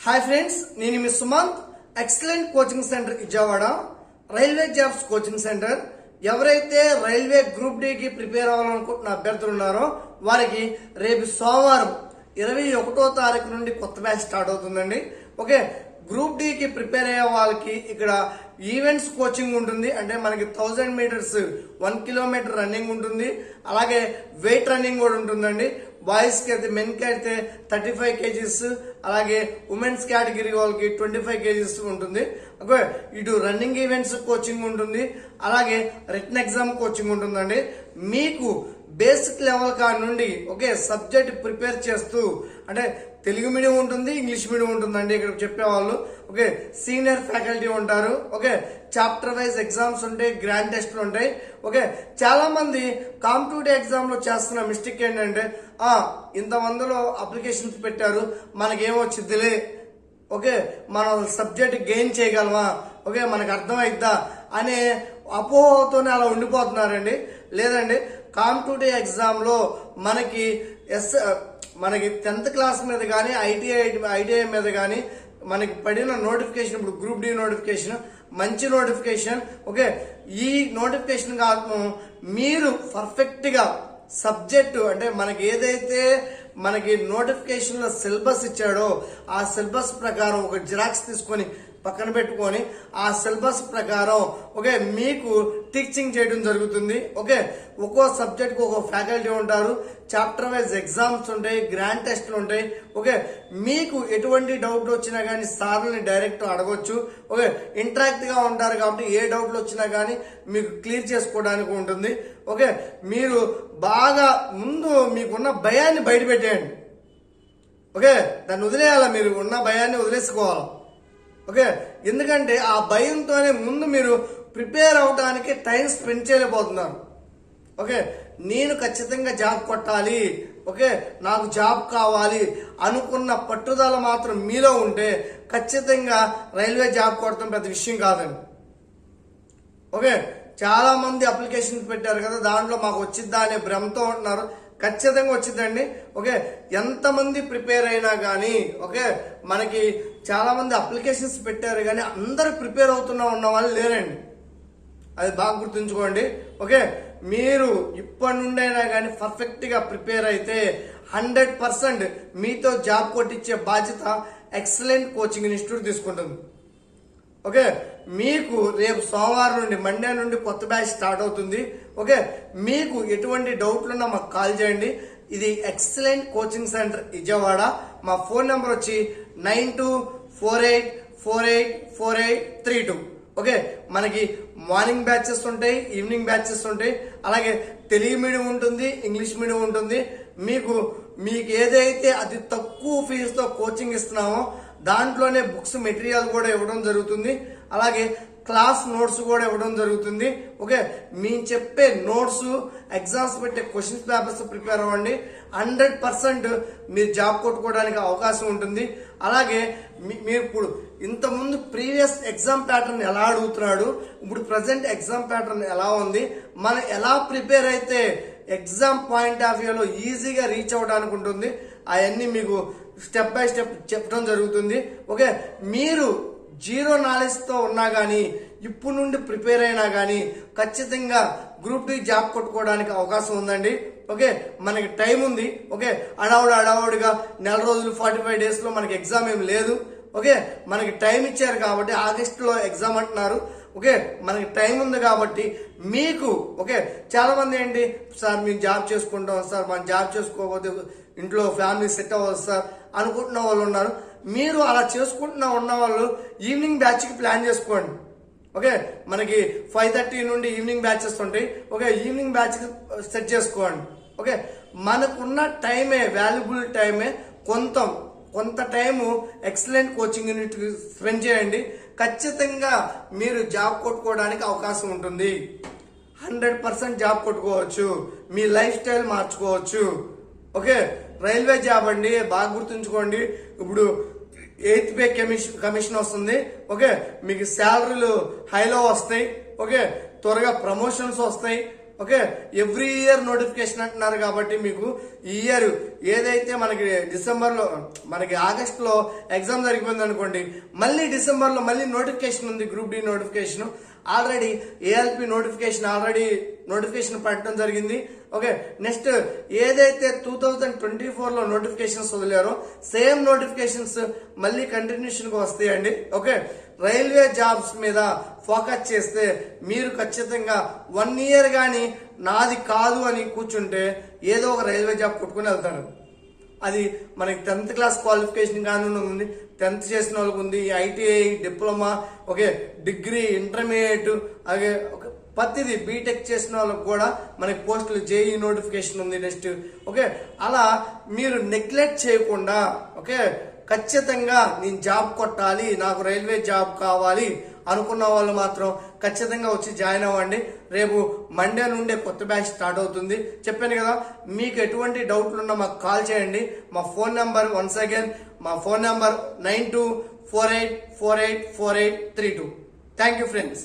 Hi friends నేను మీ Sumanth excellent coaching centre Vijayawada railway jobs coaching centre ఎవరైతే railway group డీకి prepare అవ్వాలనుకుంటున్న అభ్యర్థులు ఉన్నారో వారికి రేపు సోమవారం ఇరవై ఒకటో తారీఖు నుండి కొత్త బ్యాచ్ స్టార్ట్ అవుతుందండి. ఓకే గ్రూప్కి ప్రిపేర్ అయ్యే వాళ్ళకి ఇక్కడ ఈవెంట్స్ కోచింగ్ ఉంటుంది. అంటే మనకి thousand metres one kilometre running ఉంటుంది. అలాగే వెయిట్ రన్నింగ్ కూడా ఉంటుందండి. బాయ్స్కి అయితే మెన్కి అయితే థర్టీ ఫైవ్ కేజీస్ అలాగే ఉమెన్స్ కేటగిరీ వాళ్ళకి ట్వంటీ ఫైవ్ కేజీస్ ఉంటుంది. ఓకే ఇటు రన్నింగ్ ఈవెంట్స్ కోచింగ్ ఉంటుంది. అలాగే రిటర్న్ ఎగ్జామ్ కోచింగ్ ఉంటుందండి. మీకు బేసిక్ లెవెల్ కా నుండి ఓకే సబ్జెక్ట్ ప్రిపేర్ చేస్తూ అంటే తెలుగు మీడియం ఉంటుంది ఇంగ్లీష్ మీడియం ఉంటుందండి. ఇక్కడ చెప్పేవాళ్ళు ఓకే సీనియర్ ఫ్యాకల్టీ ఉంటారు ఓకే చాప్టర్ వైజ్ ఎగ్జామ్స్ ఉంటాయి గ్రాండ్ టెస్ట్లు ఉంటాయి ఓకే. చాలా మంది కాంపిటేటివ్ ఎగ్జామ్లో చేస్తున్న మిస్టేక్ ఏంటంటే ఇంతమందిలో అప్లికేషన్స్ పెట్టారు మనకేమొచ్చిద్దిలే? ఓకే మనం సబ్జెక్ట్ గెయిన్ చేయగలమా? ఓకే మనకు అర్థమైద్దా? అనే అపోహతోనే అలా ఉండిపోతున్నారండి. లేదండి కాంపిటేటివ్ ఎగ్జామ్లో మనకి ఎస్ మనకి టెన్త్ క్లాస్ మీద కానీ ఐటీఐ ఐటీఐ మీద కానీ మనకి పడిన నోటిఫికేషన్ ఇప్పుడు గ్రూప్ డి నోటిఫికేషన్ మంచి నోటిఫికేషన్ ఓకే ఈ నోటిఫికేషన్ కాదు మీరు పర్ఫెక్ట్గా సబ్జెక్టు అంటే మనకి ఏదైతే మనకి నోటిఫికేషన్లో సిలబస్ ఇచ్చాడో ఆ సిలబస్ ప్రకారం ఒక జిరాక్స్ తీసుకొని పక్కన పెట్టుకొని ఆ సిలబస్ ప్రకారం ఓకే మీకు టీచింగ్ చేయడం జరుగుతుంది. ఓకే ఒక్కో సబ్జెక్ట్కి ఒక్కో ఫ్యాకల్టీ ఉంటారు. చాప్టర్ వైజ్ ఎగ్జామ్స్ ఉంటాయి గ్రాండ్ టెస్ట్లు ఉంటాయి. ఓకే మీకు ఎటువంటి డౌట్ వచ్చినా కానీ సార్ని డైరెక్ట్ అడగొచ్చు. ఓకే ఇంట్రాక్ట్గా ఉంటారు కాబట్టి ఏ డౌట్లు వచ్చినా కానీ మీకు క్లియర్ చేసుకోవడానికి ఉంటుంది. ఓకే మీరు బాగా ముందు మీకున్న భయాన్ని బయటపెట్టేయండి. ఓకే దాన్ని వదిలేయాలా మీరు? ఉన్న భయాన్ని వదిలేసుకోవాలి? ఓకే? ఎందుకంటే ఆ భయంతోనే ముందు మీరు ప్రిపేర్ అవడానికి టైం స్పెండ్ చేయలేకపోతున్నారు. ఓకే? నేను ఖచ్చితంగా జాబ్ కొట్టాలి. ఓకే? నాకు జాబ్ కావాలి అనుకున్న పట్టుదల మాత్రం మీలో ఉంటే ఖచ్చితంగా రైల్వే జాబ్ కొట్టడం పెద్ద విషయం కాదండి ఓకే? చాలామంది అప్లికేషన్ అప్లికేషన్స్ పెట్టారు కదా దాంట్లో మాకు వచ్చిద్దా అనే భ్రమతో ఉంటున్నారు. ఖచ్చితంగా వచ్చిందండి. ఓకే ఎంతమంది ప్రిపేర్ అయినా కానీ ఓకే మనకి చాలా మంది అప్లికేషన్స్ పెట్టారు కానీ అందరూ ప్రిపేర్ అవుతున్నా ఉన్న వాళ్ళు లేరండి. అది బాగా గుర్తుంచుకోండి. ఓకే మీరు ఇప్పటి నుండైనా కానీ పర్ఫెక్ట్గా ప్రిపేర్ అయితే హండ్రెడ్ పర్సెంట్ మీతో జాబ్ కొట్టించే బాధ్యత ఎక్సలెంట్ కోచింగ్ ఇన్స్టిట్యూట్ తీసుకుంటుంది. ఓకే మీకు రేపు సోమవారం నుండి మండే నుండి కొత్త బ్యాచ్ స్టార్ట్ అవుతుంది. ఓకే? మీకు ఎటువంటి డౌట్లు ఉన్నా మాకు కాల్ చేయండి. ఇది ఎక్సలెంట్ కోచింగ్ సెంటర్ విజయవాడ. మా ఫోన్ నెంబర్ వచ్చి nine two four eight four eight four eight three two. Okay? మనకి మార్నింగ్ బ్యాచెస్ ఉంటాయి ఈవినింగ్ బ్యాచెస్ ఉంటాయి. అలాగే తెలుగు మీడియం ఉంటుంది ఇంగ్లీష్ మీడియం ఉంటుంది. మీకు మీకు ఏదైతే అతి తక్కువ ఫీజుతో కోచింగ్ ఇస్తున్నామో దాంట్లోనే బుక్స్ మెటీరియల్ కూడా ఇవ్వడం జరుగుతుంది. అలాగే క్లాస్ నోట్స్ కూడా ఇవ్వడం జరుగుతుంది. ఓకే మేము చెప్పే నోట్స్ ఎగ్జామ్స్ పెట్టే క్వశ్చన్స్ పేపర్స్ ప్రిపేర్ అవ్వండి. హండ్రెడ్ పర్సెంట్ మీరు జాబ్ కొట్టుకోవడానికి అవకాశం ఉంటుంది. అలాగే మీ- మీరు ఇప్పుడు ఇంతకుముందు ప్రీవియస్ ఎగ్జామ్ ప్యాటర్న్ ఎలా అడుగుతున్నాడు ఇప్పుడు ప్రజెంట్ ఎగ్జామ్ ప్యాటర్న్ ఎలా ఉంది మనం ఎలా ప్రిపేర్ అయితే ఎగ్జామ్ పాయింట్ ఆఫ్ వ్యూలో ఈజీగా రీచ్ అవ్వడానికి ఉంటుంది అవన్నీ మీకు స్టెప్ బై స్టెప్ చెప్పడం జరుగుతుంది. ఓకే మీరు జీరో నాలెడ్జ్తో ఉన్నా కానీ ఇప్పుడు నుండి ప్రిపేర్ అయినా కానీ ఖచ్చితంగా గ్రూప్ డి జాబ్ కొట్టుకోవడానికి అవకాశం ఉందండి. ఓకే మనకి టైం ఉంది. ఓకే అడావుడు అడావుడిగా నెల రోజులు ఫార్టీ ఫైవ్ డేస్లో మనకి ఎగ్జామ్ ఏం లేదు. ఓకే మనకి టైం ఇచ్చారు కాబట్టి ఆగస్టులో ఎగ్జామ్ అంటున్నారు. ఓకే? మనకి టైం ఉంది కాబట్టి మీకు ఓకే? చాలా మంది ఏంటి? సార్ మేము జాబ్ చేసుకుంటాం సార్. మనం జాబ్ చేసుకోకపోతే ఇంట్లో ఫ్యామిలీ సెట్ అవ్వదు సార్. అనుకుంటున్న వాళ్ళు ఉన్నారు. మీరు అలా చేసుకుంటున్న ఉన్న వాళ్ళు ఈవినింగ్ బ్యాచ్కి ప్లాన్ చేసుకోండి. ఓకే? మనకి ఫైవ్ థర్టీ నుండి ఈవినింగ్ బ్యాచెస్ ఉంటాయి. ఓకే? ఈవినింగ్ బ్యాచ్ సెట్ చేసుకోండి. ఓకే? మనకున్న టైమే వాల్యుబుల్ టైమే కొంత. కొంత టైము ఎక్సలెంట్ కోచింగ్ యూనిట్కి స్పెండ్ చేయండి. ఖచ్చితంగా మీరు జాబ్ కొట్టుకోవడానికి అవకాశం ఉంటుంది. హండ్రెడ్ పర్సెంట్ జాబ్ కొట్టుకోవచ్చు. మీ లైఫ్ స్టైల్ మార్చుకోవచ్చు. ఓకే? రైల్వే జాబ్ అండి బాగా గుర్తుంచుకోండి. ఇప్పుడు ఎయిత్ పే కమిషన్ కమిషన్ వస్తుంది. ఓకే? మీకు శాలరీలు హైలో వస్తాయి. ఓకే? త్వరగా ప్రమోషన్స్ వస్తాయి. ఓకే? ఎవ్రీ ఇయర్ నోటిఫికేషన్ అంటున్నారు కాబట్టి మీకు ఈ ఇయర్ ఏదైతే మనకి డిసెంబర్లో మనకి ఆగస్టులో ఎగ్జామ్ జరిగిపోయింది అనుకోండి మళ్ళీ డిసెంబర్లో మళ్ళీ నోటిఫికేషన్ ఉంది group D notification already ALP notification already notification పెట్టడం జరిగింది. ఓకే నెక్స్ట్ ఏదైతే టూ థౌజండ్ ట్వంటీ ఫోర్లో నోటిఫికేషన్స్ వదిలారో సేమ్ నోటిఫికేషన్స్ మళ్ళీ కంటిన్యూషన్ వస్తాయండి. ఓకే రైల్వే జాబ్స్ మీద ఫోకస్ చేస్తే మీరు ఖచ్చితంగా వన్ ఇయర్ కానీ నాది కాదు అని కూర్చుంటే ఏదో ఒక రైల్వే జాబ్ కొట్టుకుని వెళ్తారు. అది మనకి టెన్త్ క్లాస్ క్వాలిఫికేషన్ కానీ ఉంది. టెన్త్ చేసిన వాళ్ళకి ఉంది ITI diploma okay degree intermediate అలాగే ప్రతిది బీటెక్ చేసిన వాళ్ళకి కూడా మనకి పోస్టులు జేఈ నోటిఫికేషన్ ఉంది నెక్స్ట్ ఓకే అలా మీరు నెగ్లెక్ట్ చేయకుండా ఓకే ఖచ్చితంగా నేను జాబ్ కొట్టాలి నాకు రైల్వే జాబ్ కావాలి అనుకున్న వాళ్ళు మాత్రం ఖచ్చితంగా వచ్చి జాయిన్ అవ్వండి. రేపు మండే నుండే కొత్త బ్యాచ్ స్టార్ట్ అవుతుంది. చెప్పాను కదా మీకు ఎటువంటి డౌట్లు ఉన్నా మాకు కాల్ చేయండి. మా ఫోన్ నెంబర్ వన్స్ అగైన్ మా phone number nine two four eight four eight four eight three two thank you friends